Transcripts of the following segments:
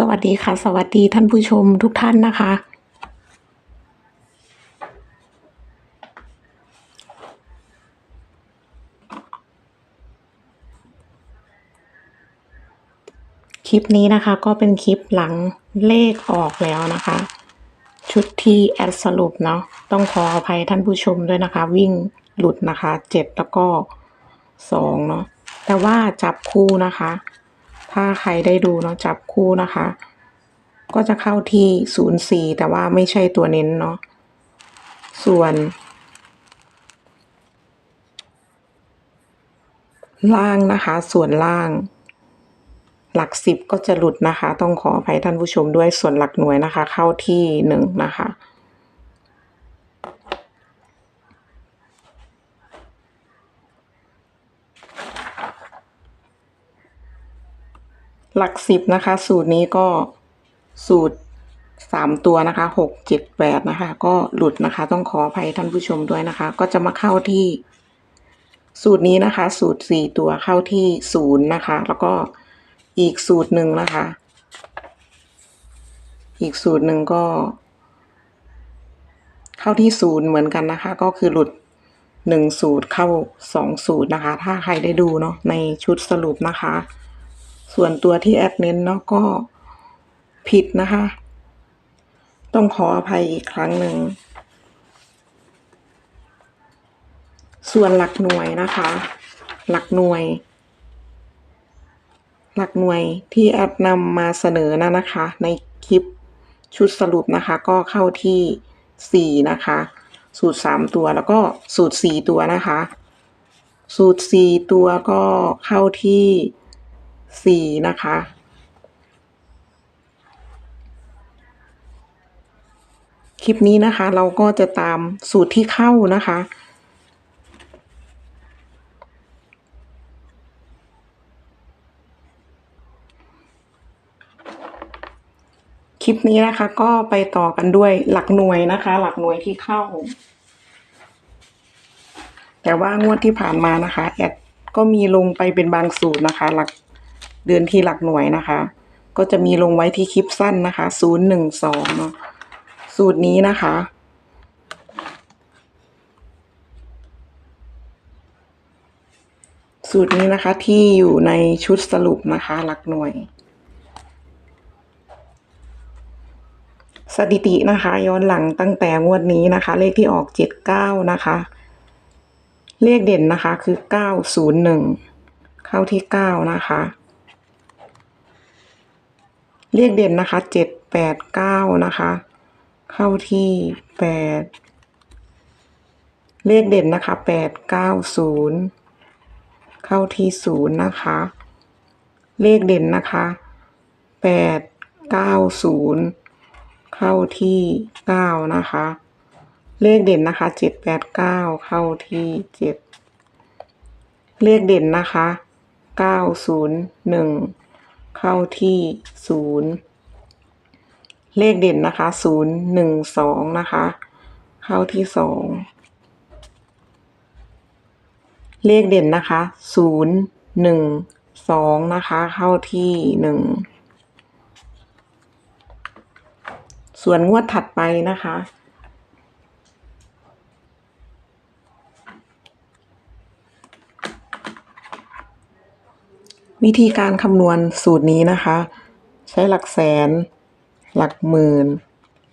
สวัสดีค่ะ สวัสดีท่านผู้ชมทุกท่านนะคะ คลิปนี้นะคะก็เป็นคลิปหลังเลขออกแล้วนะคะ ชุดที่แอดสรุปเนาะต้องขออภัยท่านผู้ชมด้วยนะคะ วิ่งหลุดนะคะเจ็ดแล้วก็สองเนาะแต่ว่าจับคู่นะคะ ถ้าใครได้ดูเนาะจับคู่นะคะ ก็จะเข้าที่ศูนย์สี่แต่ว่าไม่ใช่ตัวเน้นเนาะส่วนล่างนะคะ ส่วนล่าง หลักสิบก็จะหลุดนะคะ ต้องขออภัยท่านผู้ชมด้วยส่วนหลักหน่วยนะคะ เข้าที่หนึ่งนะคะ หลักสิบนะคะ สูตรนี้ก็สูตรสามตัวนะคะหกเจ็ดแปดนะคะ ก็หลุดนะคะ ต้องขออภัยท่านผู้ชมด้วยนะคะ ก็จะมาเข้าที่ สูตรนี้นะคะ สูตรสี่ตัวเข้าที่ศูนย์นะคะ แล้วก็อีกสูตรหนึ่งนะคะ อีกสูตรหนึ่งก็ เข้าที่ศูนย์เหมือนกันนะคะ ก็คือหลุดหนึ่งสูตรเข้าสองสูตรนะคะ ถ้าใครได้ดูเนาะในชุดสรุปนะคะ ส่วนตัวที่แอดเน้นเนาะก็ผิดนะคะ ต้องขออภัยอีกครั้งหนึ่ง ส่วนหลักหน่วยนะคะ หลักหน่วย หลักหน่วยที่แอดนำมาเสนอนะนะคะ ในคลิปชุดสรุปนะคะ ก็เข้าที่สี่นะคะ สูตรสามตัวแล้วก็สูตรสี่ตัวนะคะ สูตรสี่ตัวก็เข้าที่ สี่นะคะ คลิปนี้นะคะเราก็จะตามสูตรที่เข้านะคะ คลิปนี้นะคะก็ไปต่อกันด้วยหลักหน่วยนะคะ หลักหน่วยที่เข้า แต่ว่างวดที่ผ่านมานะคะแอดก็มีลงไปเป็นบางสูตรนะคะ หลัก เดือนที่หลักหน่วยนะคะ ก็จะมีลงไว้ที่คลิปสั้นนะคะศูนย์หนึ่งสองเนาะสูตรนี้นะคะ สูตรนี้นะคะที่อยู่ในชุดสรุปนะคะ หลักหน่วย สถิตินะคะ ย้อนหลังตั้งแต่งวดนี้นะคะ เลขที่ออกเจ็ดเก้านะคะเลขเด่นนะคะคือเก้าศูนย์หนึ่งเข้าที่เก้านะคะ เลขเด่นนะคะเจ็ดแปดเก้านะคะ เข้าที่แปดเลขเด่นนะคะแปดเก้าศูนย์เข้าที่ศูนย์นะคะ เลขเด่นนะคะแปดเก้าศูนย์เข้าที่เก้านะคะ เลขเด่นนะคะเจ็ดแปดเก้าเข้าที่เจ็ดเลขเด่นนะคะเก้าศูนย์หนึ่ง เข้าที่ศูนย์เลขเด่นนะคะศูนย์หนึ่งสองนะคะ เข้าที่สองเลขเด่นนะคะศูนย์หนึ่งสองนะคะ เข้าที่หนึ่งส่วนงวดถัดไปนะคะ วิธีการคำนวณสูตรนี้นะคะ ใช้หลักแสน หลักหมื่น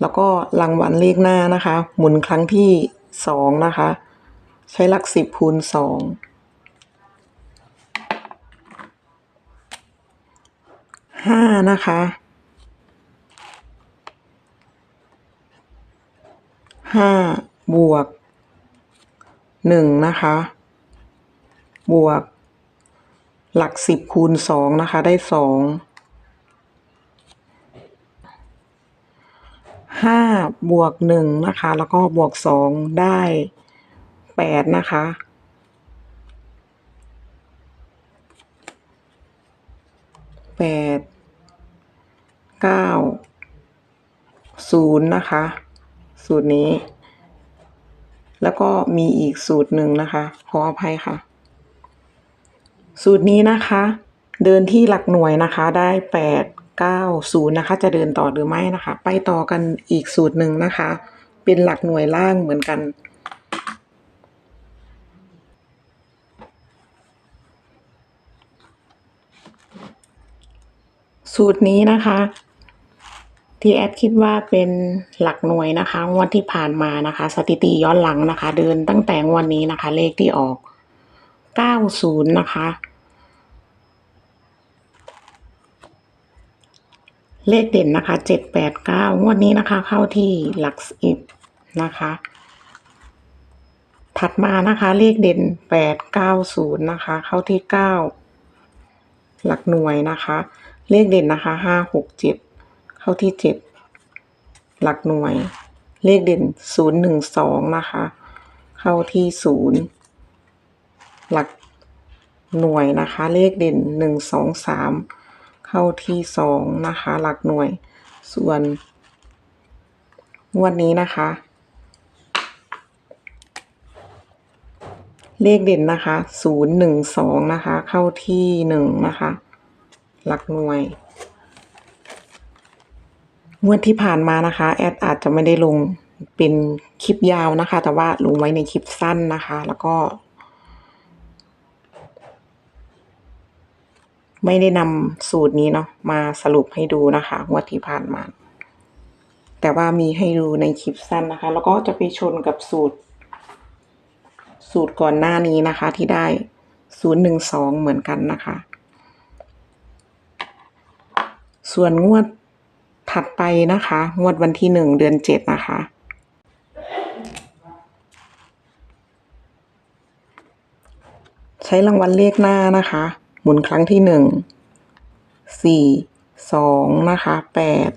แล้วก็รางวัลเลขหน้านะคะ หมุนครั้งที่สองนะคะ ใช้หลักสิบคูณสองห้านะคะห้าบวกหนึ่งนะคะ บวก หลักสิบคูณสองนะคะ ได้สองห้าบวกหนึ่งนะคะ แล้วก็บวกสองได้แปดนะคะแปดเก้าศูนย์นะคะ สูตรนี้ แล้วก็มีอีกสูตรหนึ่งนะคะ ขออภัยค่ะ สูตรนี้นะคะ เดินที่หลักหน่วยนะคะได้แปดเก้าศูนย์นะคะ จะเดินต่อหรือไม่นะคะ ไปต่อกันอีกสูตรหนึ่งนะคะ เป็นหลักหน่วยล่างเหมือนกัน สูตรนี้นะคะที่แอดคิดว่าเป็นหลักหน่วยนะคะงวดที่ผ่านมานะคะ สถิติย้อนหลังนะคะ เดินตั้งแต่งวดนี้นะคะ เลขที่ออก 90 นะคะ เลขเด่นนะคะ 789 งวดนี้นะคะ เข้าที่หลักสิบนะคะ ถัดมานะคะ เลขเด่น 890 นะคะ เข้าที่ 9 หลักหน่วยนะคะ เลขเด่นนะคะ 567 เข้าที่ 7 หลักหน่วย เลขเด่น 012 นะคะ เข้าที่ 0 หลักหน่วยนะคะ เลขเด่น 1 2 3 เข้าที่ 2 นะคะ หลักหน่วย ส่วนงวดนี้นะคะ เลขเด่นนะคะ 012 นะคะ เข้าที่ 1 นะคะ หลักหน่วย งวดที่ผ่านมานะคะ แอดอาจจะไม่ได้ลงเป็นคลิปยาวนะคะ แต่ว่าลงไว้ในคลิปสั้นนะคะ แล้วก็ ไม่ได้นำสูตรนี้เนาะมาสรุปให้ดูนะคะงวดที่ผ่านมา แต่ว่ามีให้ดูในคลิปสั้นนะคะ แล้วก็จะไปชนกับสูตร สูตรก่อนหน้านี้นะคะที่ได้012เหมือนกันนะคะ ส่วนงวดถัดไปนะคะ งวดวันที่หนึ่งเดือนเจ็ดนะคะใช้รางวัลเลขหน้านะคะ หมุนครั้งที่หนึ่งสี่สองนะคะแปด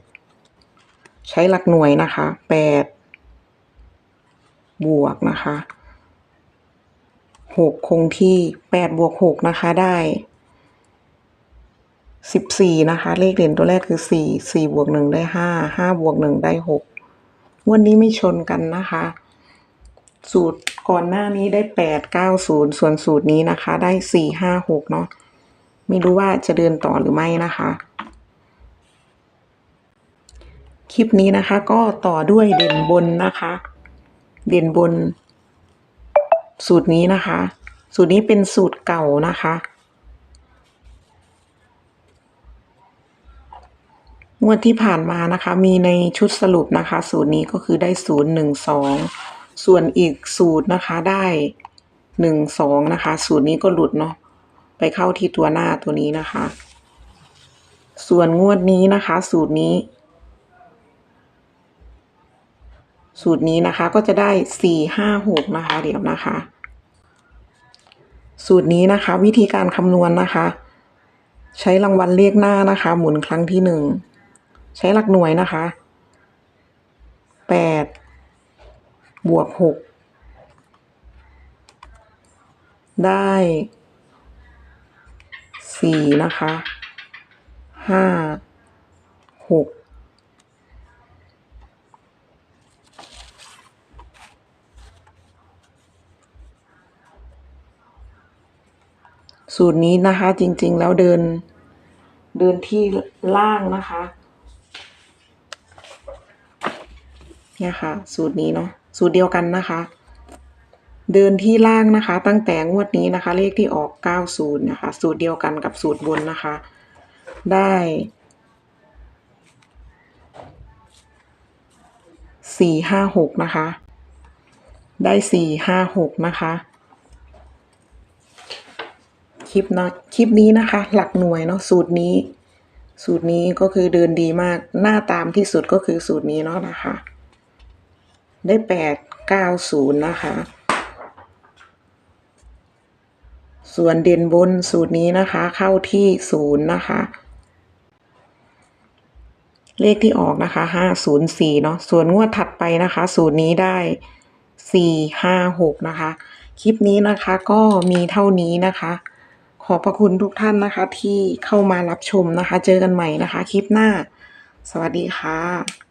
ใช้หลักหน่วยนะคะแปดบวกนะคะหกคงที่แปดบวกหกนะคะได้สิบสี่นะคะ เลขเด่นตัวแรกคือสี่สี่บวกหนึ่งได้ห้าห้าบวกหนึ่งได้หกวันนี้ไม่ชนกันนะคะ สูตรก่อนหน้านี้ได้แปดเก้าศูนย์ส่วนสูตรนี้นะคะ ได้สี่ห้าหกเนาะ ไม่รู้ว่าจะเดินต่อหรือไม่นะคะ คลิปนี้นะคะก็ต่อด้วยเด่นบนนะคะ เด่นบน สูตรนี้นะคะ สูตรนี้เป็นสูตรเก่านะคะงวดที่ผ่านมานะคะ มีในชุดสรุปนะคะ สูตรนี้ก็คือได้ศูนย์หนึ่งสองส่วนอีกสูตรนะคะได้หนึ่งสองนะคะ สูตรนี้ก็หลุดเนาะ ไปเข้าที่ตัวหน้าตัวนี้นะคะ ส่วนงวดนี้นะคะ สูตรนี้ สูตรนี้นะคะก็จะได้สี่ห้าหกนะคะ เดี๋ยวนะคะ สูตรนี้นะคะ วิธีการคำนวณนะคะ ใช้รางวัลเลขหน้านะคะ หมุนครั้งที่หนึ่งใช้หลักหน่วยนะคะแปดบวกหกได้ สี่นะคะห้าหกสูตรนี้นะคะจริงๆแล้วเดิน เดินที่ล่างนะคะเนี่ยค่ะ สูตรนี้เนาะสูตรเดียวกันนะคะ เดินที่ล่างนะคะ ตั้งแต่งวดนี้นะคะ เลขที่ออก 90 นะคะ สูตรเดียวกันกับสูตรบนนะคะ ได้สี่ห้าหกนะคะ ได้สี่ห้าหกนะคะ คลิปนะคลิปนี้นะคะ หลักหน่วยเนาะสูตรนี้ สูตรนี้ก็คือเดินดีมากหน้าตามที่สุดก็คือสูตรนี้เนาะนะคะ ได้แปดเก้าศูนย์นะคะ ส่วนเด่นบนสูตรนี้นะคะ เข้าที่ศูนย์นะคะ เลขที่ออกนะคะห้าศูนย์สี่เนาะส่วนงวดถัดไปนะคะ สูตรนี้ได้สี่ห้าหกนะคะ คลิปนี้นะคะก็มีเท่านี้นะคะ ขอบพระคุณทุกท่านนะคะที่เข้ามารับชมนะคะ เจอกันใหม่นะคะ คลิปหน้า สวัสดีค่ะ